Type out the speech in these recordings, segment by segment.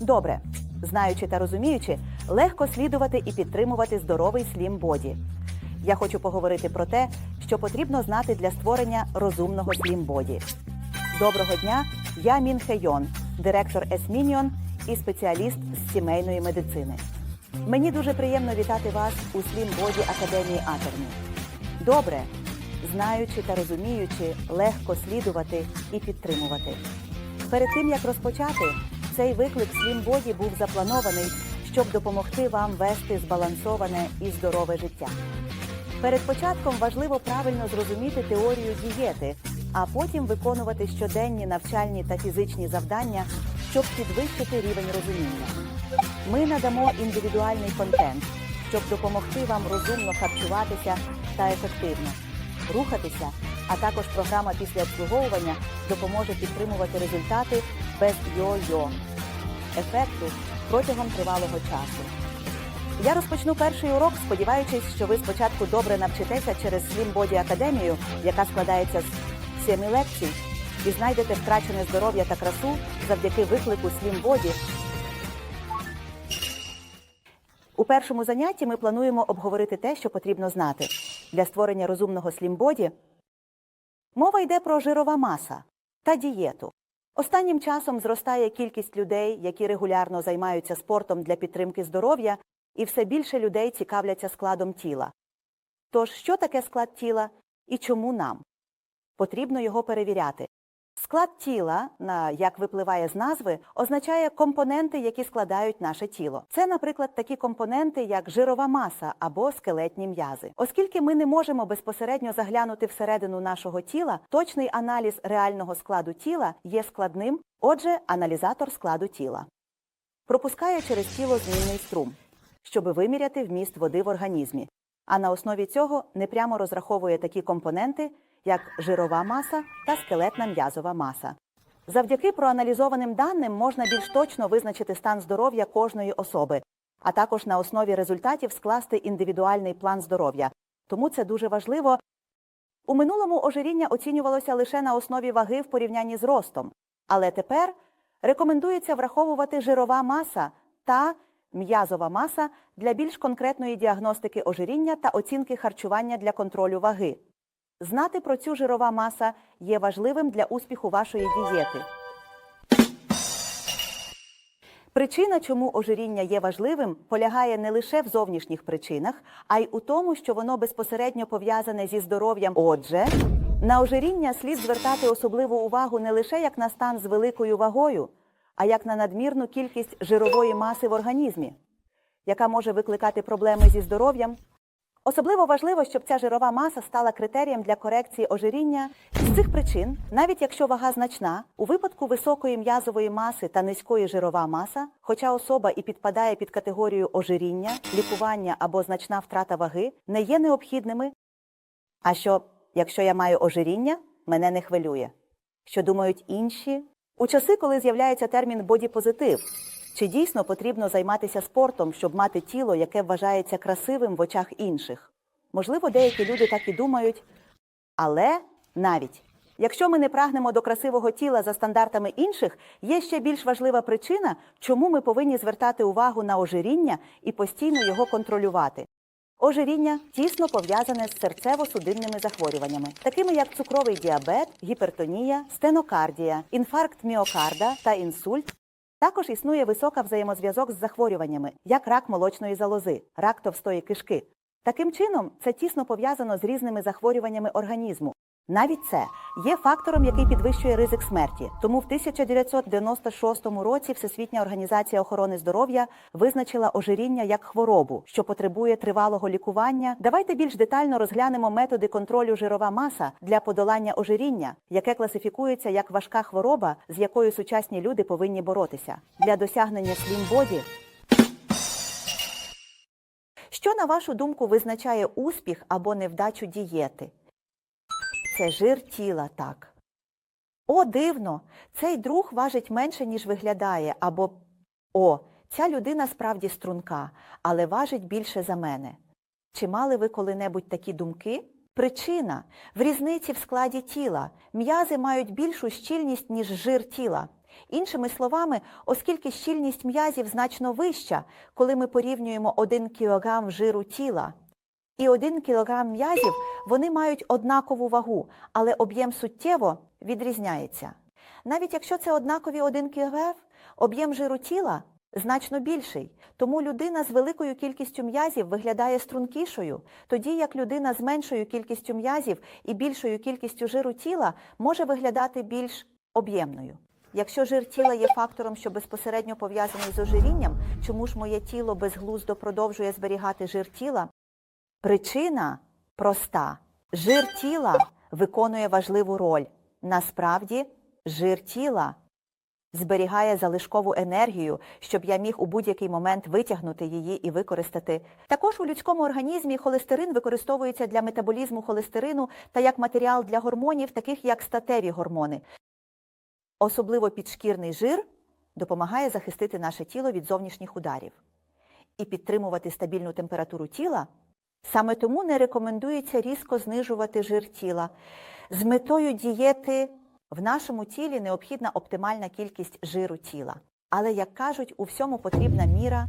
Добре, знаючи та розуміючи, легко слідувати і підтримувати здоровий слім боді. Я хочу поговорити про те, що потрібно знати для створення розумного слім боді. Доброго дня! Я Мін Хейон, директор Есмініон і спеціаліст з сімейної медицини. Мені дуже приємно вітати вас у Body Академії Атерні. Добре, знаючи та розуміючи, легко слідувати і підтримувати. Перед тим як розпочати, цей виклик Body був запланований, щоб допомогти вам вести збалансоване і здорове життя. Перед початком важливо правильно зрозуміти теорію дієти, а потім виконувати щоденні навчальні та фізичні завдання, щоб підвищити рівень розуміння. Ми надамо індивідуальний контент, щоб допомогти вам розумно харчуватися та ефективно рухатися, а також програма після обслуговування допоможе підтримувати результати без йо-йо ефекту протягом тривалого часу. Я розпочну перший урок, сподіваючись, що ви спочатку добре навчитеся через Slim Body Академію, яка складається з семи лекцій, і знайдете втрачене здоров'я та красу завдяки виклику Slim Body. У першому занятті ми плануємо обговорити те, що потрібно знати для створення розумного Body. Мова йде про жирова маса та дієту. Останнім часом зростає кількість людей, які регулярно займаються спортом для підтримки здоров'я, і все більше людей цікавляться складом тіла. Тож, що таке склад тіла і чому нам? Потрібно його перевіряти. Склад тіла, на як випливає з назви, означає компоненти, які складають наше тіло. Це, наприклад, такі компоненти, як жирова маса або скелетні м'язи. Оскільки ми не можемо безпосередньо заглянути всередину нашого тіла, точний аналіз реального складу тіла є складним, отже, аналізатор складу тіла. Пропускає через тіло змінний струм, щоб виміряти вміст води в організмі, а на основі цього непрямо розраховує такі компоненти, як жирова маса та скелетна м'язова маса. Завдяки проаналізованим даним можна більш точно визначити стан здоров'я кожної особи, а також на основі результатів скласти індивідуальний план здоров'я. Тому це дуже важливо. У минулому ожиріння оцінювалося лише на основі ваги в порівнянні з ростом, але тепер рекомендується враховувати жирова маса та м'язова маса для більш конкретної діагностики ожиріння та оцінки харчування для контролю ваги. Знати про цю жирова маса є важливим для успіху вашої дієти. Причина, чому ожиріння є важливим, полягає не лише в зовнішніх причинах, а й у тому, що воно безпосередньо пов'язане зі здоров'ям. Отже, на ожиріння слід звертати особливу увагу не лише як на стан з великою вагою, а як на надмірну кількість жирової маси в організмі, яка може викликати проблеми зі здоров'ям. Особливо важливо, щоб ця жирова маса стала критерієм для корекції ожиріння. З цих причин, навіть якщо вага значна, у випадку високої м'язової маси та низької жирова маса, хоча особа і підпадає під категорію ожиріння, лікування або значна втрата ваги, не є необхідними. А що, якщо я маю ожиріння, мене не хвилює. Що думають інші? У часи, коли з'являється термін бодіпозитив, чи дійсно потрібно займатися спортом, щоб мати тіло, яке вважається красивим в очах інших? Можливо, деякі люди так і думають, але навіть якщо ми не прагнемо до красивого тіла за стандартами інших, є ще більш важлива причина, чому ми повинні звертати увагу на ожиріння і постійно його контролювати. Ожиріння тісно пов'язане з серцево-судинними захворюваннями, такими як цукровий діабет, гіпертонія, стенокардія, інфаркт міокарда та інсульт. Також існує висока взаємозв'язок з захворюваннями, як рак молочної залози, рак товстої кишки. Таким чином, це тісно пов'язано з різними захворюваннями організму. Навіть це є фактором, який підвищує ризик смерті. Тому в 1996 році Всесвітня організація охорони здоров'я визначила ожиріння як хворобу, що потребує тривалого лікування. Давайте більш детально розглянемо методи контролю жирова маса для подолання ожиріння, яке класифікується як важка хвороба, з якою сучасні люди повинні боротися. Для досягнення Body що, на вашу думку, визначає успіх або невдачу дієти? Це жир тіла, так. О, дивно! Цей друг важить менше, ніж виглядає, або О, ця людина справді струнка, але важить більше за мене. Чи мали ви коли-небудь такі думки? Причина в різниці в складі тіла. М'язи мають більшу щільність, ніж жир тіла. Іншими словами, оскільки щільність м'язів значно вища, коли ми порівнюємо 1 кг жиру тіла і 1 кг м'язів, вони мають однакову вагу, але об'єм суттєво відрізняється. Навіть якщо це однакові 1 кг, об'єм жиру тіла значно більший. Тому людина з великою кількістю м'язів виглядає стрункішою, тоді як людина з меншою кількістю м'язів і більшою кількістю жиру тіла може виглядати більш об'ємною. Якщо жир тіла є фактором, що безпосередньо пов'язаний з ожирінням, чому ж моє тіло безглуздо продовжує зберігати жир тіла? Причина проста: жир тіла виконує важливу роль. Насправді, жир тіла зберігає залишкову енергію, щоб я міг у будь-який момент витягнути її і використати. Також у людському організмі холестерин використовується для метаболізму холестерину та як матеріал для гормонів, таких як статеві гормони. Особливо підшкірний жир допомагає захистити наше тіло від зовнішніх ударів і підтримувати стабільну температуру тіла. Саме тому не рекомендується різко знижувати жир тіла. З метою дієти в нашому тілі необхідна оптимальна кількість жиру тіла. Але, як кажуть, у всьому потрібна міра.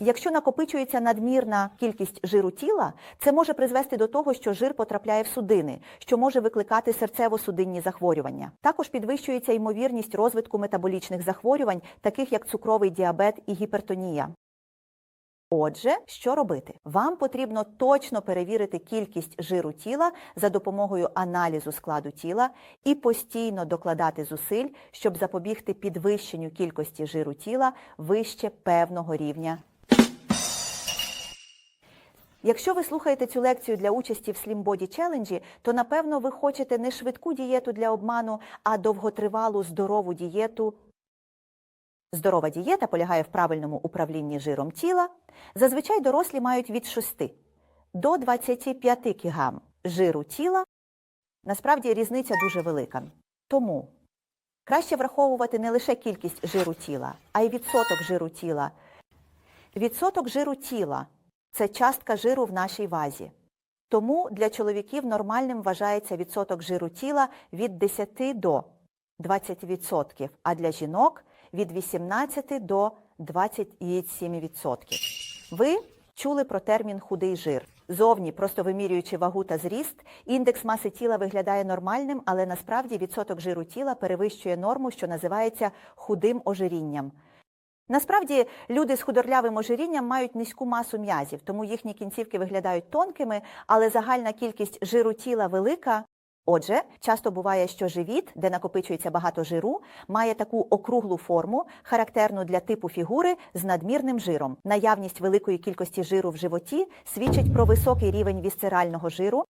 Якщо накопичується надмірна кількість жиру тіла, це може призвести до того, що жир потрапляє в судини, що може викликати серцево-судинні захворювання. Також підвищується ймовірність розвитку метаболічних захворювань, таких як цукровий діабет і гіпертонія. Отже, що робити? Вам потрібно точно перевірити кількість жиру тіла за допомогою аналізу складу тіла і постійно докладати зусиль, щоб запобігти підвищенню кількості жиру тіла вище певного рівня. Якщо ви слухаєте цю лекцію для участі в Body Challenge, то напевно ви хочете не швидку дієту для обману, а довготривалу здорову дієту. Здорова дієта полягає в правильному управлінні жиром тіла. Зазвичай дорослі мають від 6 до 25 кг жиру тіла. Насправді різниця дуже велика. Тому краще враховувати не лише кількість жиру тіла, а й відсоток жиру тіла. Відсоток жиру тіла це частка жиру в нашій вазі. Тому для чоловіків нормальним вважається відсоток жиру тіла від 10 до 20%, а для жінок від 18 до 27%. Ви чули про термін худий жир. Зовні, просто вимірюючи вагу та зріст, індекс маси тіла виглядає нормальним, але насправді відсоток жиру тіла перевищує норму, що називається худим ожирінням. Насправді люди з худорлявим ожирінням мають низьку масу м'язів, тому їхні кінцівки виглядають тонкими, але загальна кількість жиру тіла велика. Отже, часто буває, що живіт, де накопичується багато жиру, має таку округлу форму, характерну для типу фігури з надмірним жиром. Наявність великої кількості жиру в животі свідчить про високий рівень вісцерального жиру.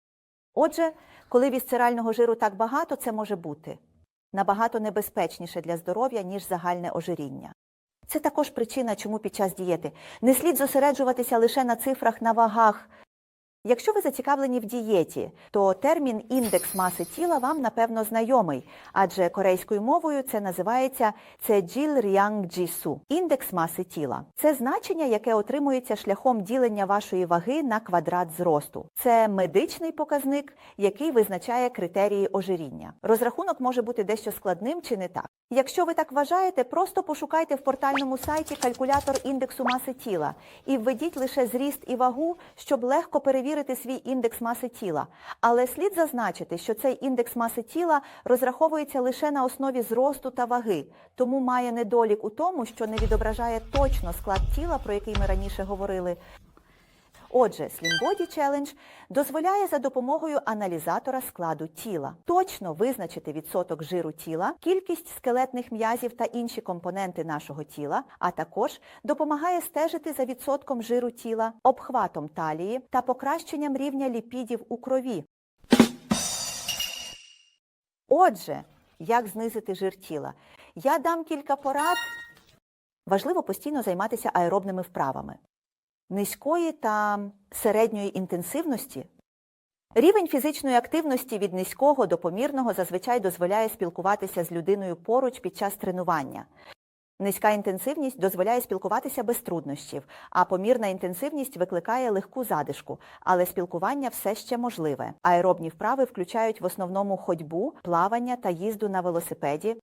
Отже, коли вісцерального жиру так багато, це може бути набагато небезпечніше для здоров'я, ніж загальне ожиріння. Це також причина, чому під час дієти не слід зосереджуватися лише на цифрах на вагах. Якщо ви зацікавлені в дієті, то термін індекс маси тіла вам напевно знайомий, адже корейською мовою це називається цеджіл ріанг джісу індекс маси тіла. Це значення, яке отримується шляхом ділення вашої ваги на квадрат зросту. Це медичний показник, який визначає критерії ожиріння. Розрахунок може бути дещо складним чи не так. Якщо ви так вважаєте, просто пошукайте в портальному сайті калькулятор індексу маси тіла і введіть лише зріст і вагу, щоб легко перевірити свій індекс маси тіла. Але слід зазначити, що цей індекс маси тіла розраховується лише на основі зросту та ваги, тому має недолік у тому, що не відображає точно склад тіла, про який ми раніше говорили. Отже, Slim Body Challenge дозволяє за допомогою аналізатора складу тіла точно визначити відсоток жиру тіла, кількість скелетних м'язів та інші компоненти нашого тіла, а також допомагає стежити за відсотком жиру тіла, обхватом талії та покращенням рівня ліпідів у крові. Отже, як знизити жир тіла? Я дам кілька порад. Важливо постійно займатися аеробними вправами низької та середньої інтенсивності. Рівень фізичної активності від низького до помірного зазвичай дозволяє спілкуватися з людиною поруч під час тренування. Низька інтенсивність дозволяє спілкуватися без труднощів, а помірна інтенсивність викликає легку задишку, але спілкування все ще можливе. Аеробні вправи включають в основному ходьбу, плавання та їзду на велосипеді.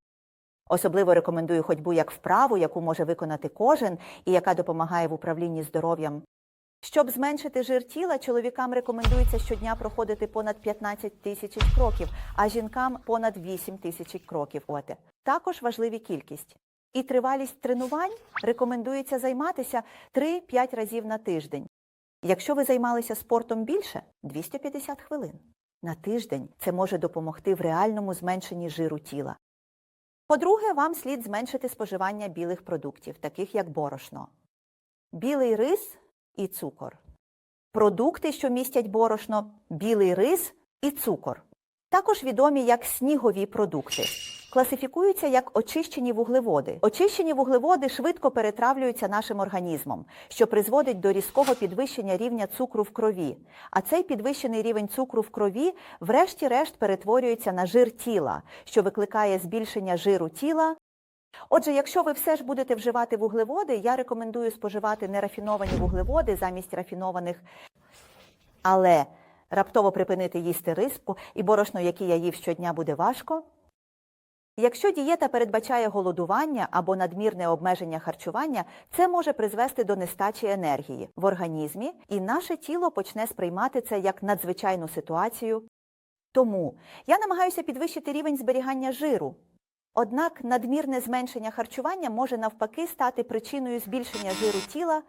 Особливо рекомендую ходьбу як вправу, яку може виконати кожен і яка допомагає в управлінні здоров'ям. Щоб зменшити жир тіла, чоловікам рекомендується щодня проходити понад 15 тисяч кроків, а жінкам понад 8 тисяч кроків. Оте. Також важливі кількість. І тривалість тренувань рекомендується займатися 3-5 разів на тиждень. Якщо ви займалися спортом більше 250 хвилин на тиждень, це може допомогти в реальному зменшенні жиру тіла. По-друге, вам слід зменшити споживання білих продуктів, таких як борошно, білий рис і цукор. Продукти, що містять борошно, білий рис і цукор. Також відомі як снігові продукти. Класифікуються як очищені вуглеводи. Очищені вуглеводи швидко перетравлюються нашим організмом, що призводить до різкого підвищення рівня цукру в крові. А цей підвищений рівень цукру в крові, врешті-решт, перетворюється на жир тіла, що викликає збільшення жиру тіла. Отже, якщо ви все ж будете вживати вуглеводи, я рекомендую споживати нерафіновані вуглеводи замість рафінованих. Але раптово припинити їсти рис і борошно, яке я їв щодня, буде важко. Якщо дієта передбачає голодування або надмірне обмеження харчування, це може призвести до нестачі енергії в організмі, і наше тіло почне сприймати це як надзвичайну ситуацію. Тому я намагаюся підвищити рівень зберігання жиру. Однак надмірне зменшення харчування може навпаки стати причиною збільшення жиру тіла.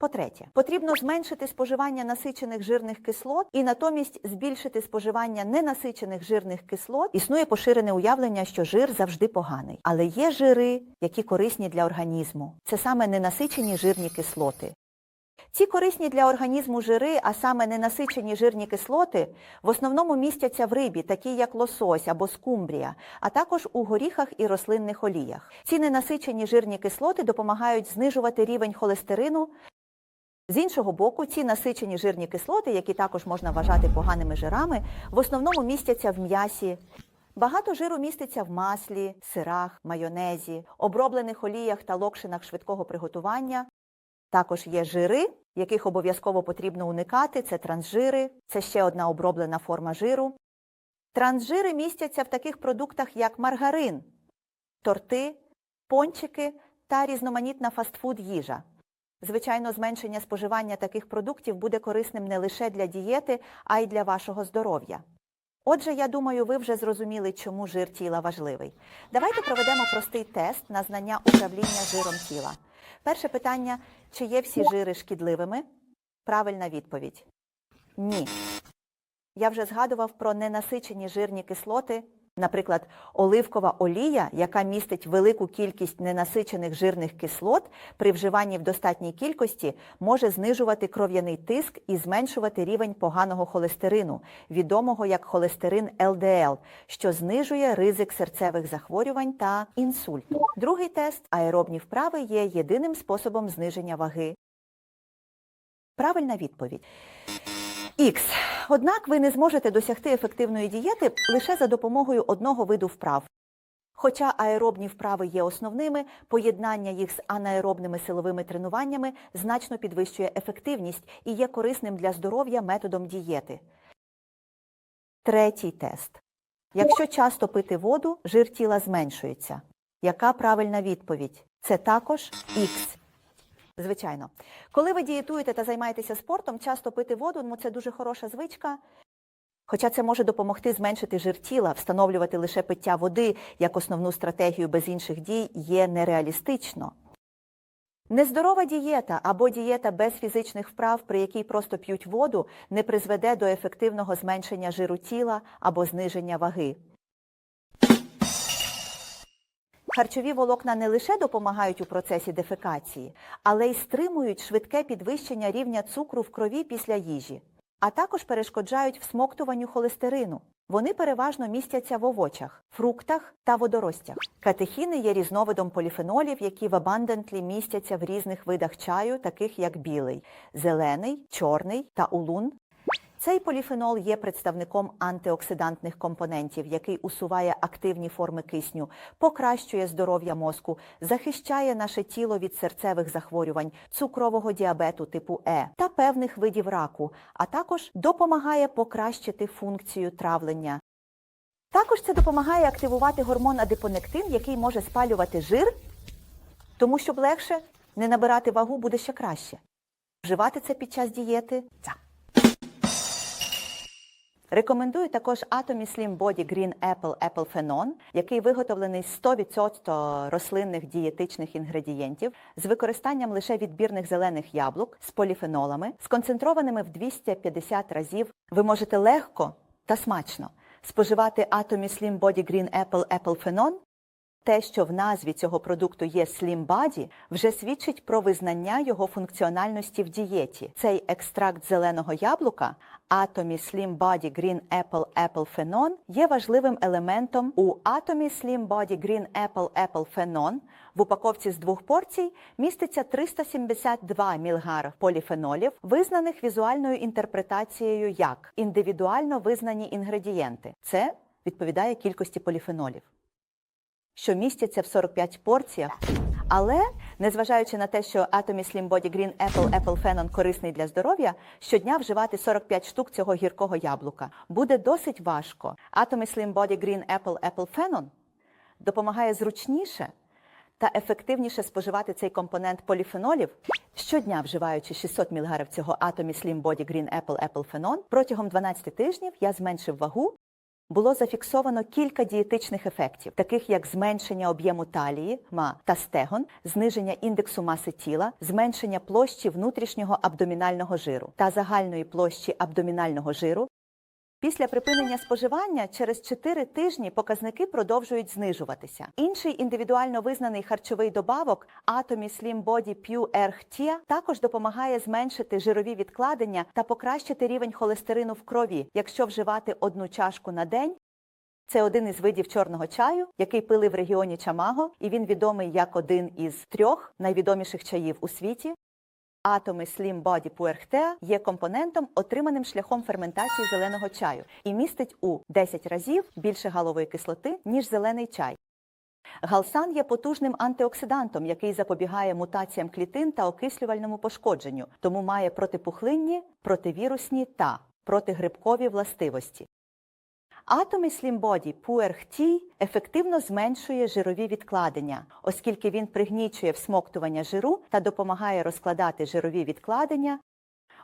По-третє, потрібно зменшити споживання насичених жирних кислот і натомість збільшити споживання ненасичених жирних кислот. Існує поширене уявлення, що жир завжди поганий. Але є жири, які корисні для організму. Це саме ненасичені жирні кислоти. Ці корисні для організму жири, а саме ненасичені жирні кислоти, в основному містяться в рибі, такі як лосось або скумбрія, а також у горіхах і рослинних оліях. Ці ненасичені жирні кислоти допомагають знижувати рівень холестерину. З іншого боку, ці насичені жирні кислоти, які також можна вважати поганими жирами, в основному містяться в м'ясі. Багато жиру міститься в маслі, сирах, майонезі, оброблених оліях та локшинах швидкого приготування. Також є жири, яких обов'язково потрібно уникати. Це трансжири, це ще одна оброблена форма жиру. Трансжири містяться в таких продуктах, як маргарин, торти, пончики та різноманітна фастфуд їжа. Звичайно, зменшення споживання таких продуктів буде корисним не лише для дієти, а й для вашого здоров'я. Отже, я думаю, ви вже зрозуміли, чому жир тіла важливий. Давайте проведемо простий тест на знання управління жиром тіла. Перше питання: чи є всі жири шкідливими? Правильна відповідь ні. Я вже згадував про ненасичені жирні кислоти, наприклад, оливкова олія, яка містить велику кількість ненасичених жирних кислот, при вживанні в достатній кількості може знижувати кров'яний тиск і зменшувати рівень поганого холестерину, відомого як холестерин ЛДЛ, що знижує ризик серцевих захворювань та інсульту. Другий тест аеробні вправи є єдиним способом зниження ваги. Правильна відповідь. Х. Однак ви не зможете досягти ефективної дієти лише за допомогою одного виду вправ. Хоча аеробні вправи є основними, поєднання їх з анаеробними силовими тренуваннями значно підвищує ефективність і є корисним для здоров'я методом дієти. Третій тест. Якщо часто пити воду, жир тіла зменшується. Яка правильна відповідь? Це також Х. Звичайно, коли ви дієтуєте та займаєтеся спортом, часто пити воду ну, це дуже хороша звичка. Хоча це може допомогти зменшити жир тіла, встановлювати лише пиття води як основну стратегію без інших дій є нереалістично. Нездорова дієта або дієта без фізичних вправ, при якій просто п'ють воду, не призведе до ефективного зменшення жиру тіла або зниження ваги. Харчові волокна не лише допомагають у процесі дефекації, але й стримують швидке підвищення рівня цукру в крові після їжі, а також перешкоджають всмоктуванню холестерину. Вони переважно містяться в овочах, фруктах та водоростях. Катехіни є різновидом поліфенолів, які в абандантлі містяться в різних видах чаю, таких як білий, зелений, чорний та улун. Цей поліфенол є представником антиоксидантних компонентів, який усуває активні форми кисню, покращує здоров'я мозку, захищає наше тіло від серцевих захворювань, цукрового діабету типу Е та певних видів раку, а також допомагає покращити функцію травлення. Також це допомагає активувати гормон адипонектин, який може спалювати жир, тому щоб легше не набирати вагу буде ще краще. Вживати це під час дієти. Рекомендую також Atomy Slim Body Green Apple Apple Phenon, який виготовлений з 100% рослинних дієтичних інгредієнтів з використанням лише відбірних зелених яблук з поліфенолами, сконцентрованими в 250 разів. Ви можете легко та смачно споживати Atomy Slim Body Green Apple Apple Phenon те, що в назві цього продукту є Slim Body, вже свідчить про визнання його функціональності в дієті. Цей екстракт зеленого яблука Atomy Slim Body Green Apple Apple Phenon є важливим елементом у Atomy Slim Body Green Apple Apple Phenon в упаковці з двох порцій міститься 372 мг поліфенолів, визнаних візуальною інтерпретацією як індивідуально визнані інгредієнти. Це відповідає кількості поліфенолів що містяться в 45 порціях. Але, незважаючи на те, що Atomy Slim Body Green Apple Apple Phenon корисний для здоров'я, щодня вживати 45 штук цього гіркого яблука буде досить важко. Atomy Slim Body Green Apple Apple Phenon допомагає зручніше та ефективніше споживати цей компонент поліфенолів, щодня вживаючи 600 мг цього Atomy Slim Body Green Apple Apple Phenon, протягом 12 тижнів я зменшив вагу було зафіксовано кілька дієтичних ефектів, таких як зменшення об'єму талії, ма та стегон, зниження індексу маси тіла, зменшення площі внутрішнього абдомінального жиру та загальної площі абдомінального жиру. Після припинення споживання через 4 тижні показники продовжують знижуватися. Інший індивідуально визнаний харчовий добавок Atomy Slim Body Pure Erchtia також допомагає зменшити жирові відкладення та покращити рівень холестерину в крові, якщо вживати одну чашку на день. Це один із видів чорного чаю, який пили в регіоні Чамаго, і він відомий як один із трьох найвідоміших чаїв у світі. Атоми Slim Body Puerchtea є компонентом, отриманим шляхом ферментації зеленого чаю, і містить у 10 разів більше галової кислоти, ніж зелений чай. Галсан є потужним антиоксидантом, який запобігає мутаціям клітин та окислювальному пошкодженню, тому має протипухлинні, противірусні та протигрибкові властивості. Атоми Slim Body ефективно зменшує жирові відкладення, оскільки він пригнічує всмоктування жиру та допомагає розкладати жирові відкладення.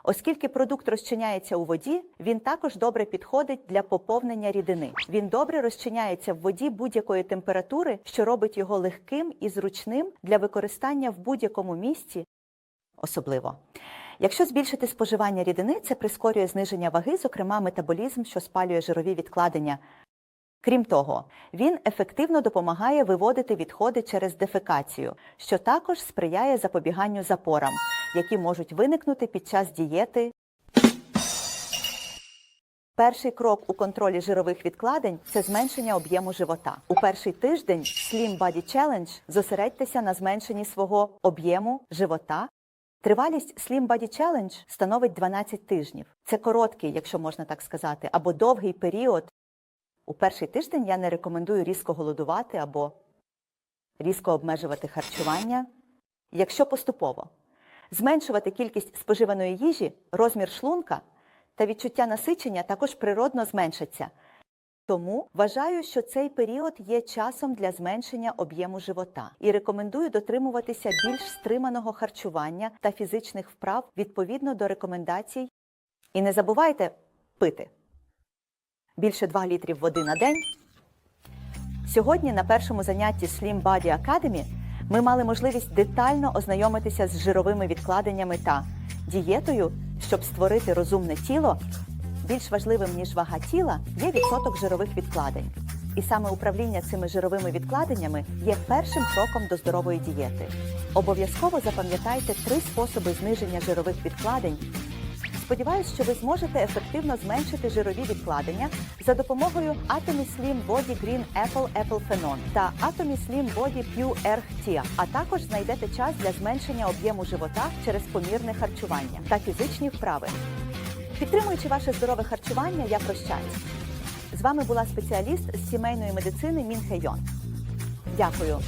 Оскільки продукт розчиняється у воді, він також добре підходить для поповнення рідини. Він добре розчиняється в воді будь-якої температури, що робить його легким і зручним для використання в будь-якому місці, особливо. Якщо збільшити споживання рідини, це прискорює зниження ваги, зокрема метаболізм, що спалює жирові відкладення. Крім того, він ефективно допомагає виводити відходи через дефекацію, що також сприяє запобіганню запорам, які можуть виникнути під час дієти. Перший крок у контролі жирових відкладень це зменшення об'єму живота. У перший тиждень Slim Body Challenge зосередьтеся на зменшенні свого об'єму живота Тривалість Slim Body Challenge становить 12 тижнів. Це короткий, якщо можна так сказати, або довгий період. У перший тиждень я не рекомендую різко голодувати або різко обмежувати харчування. Якщо поступово зменшувати кількість споживаної їжі, розмір шлунка та відчуття насичення також природно зменшаться. Тому вважаю, що цей період є часом для зменшення об'єму живота і рекомендую дотримуватися більш стриманого харчування та фізичних вправ відповідно до рекомендацій. І не забувайте пити більше 2 літрів води на день. Сьогодні на першому занятті Slim Body Academy ми мали можливість детально ознайомитися з жировими відкладеннями та дієтою, щоб створити розумне тіло. Більш важливим ніж вага тіла є відсоток жирових відкладень. І саме управління цими жировими відкладеннями є першим кроком до здорової дієти. Обов'язково запам'ятайте три способи зниження жирових відкладень. Сподіваюсь, що ви зможете ефективно зменшити жирові відкладення за допомогою Atomy Slim Body Green Apple Apple Phenon та Atomy Slim Body Pure Erchtia, а також знайдете час для зменшення об'єму живота через помірне харчування та фізичні вправи. Підтримуючи ваше здорове харчування, я прощаюсь. З вами була спеціаліст з сімейної медицини Мін Хейон. Дякую.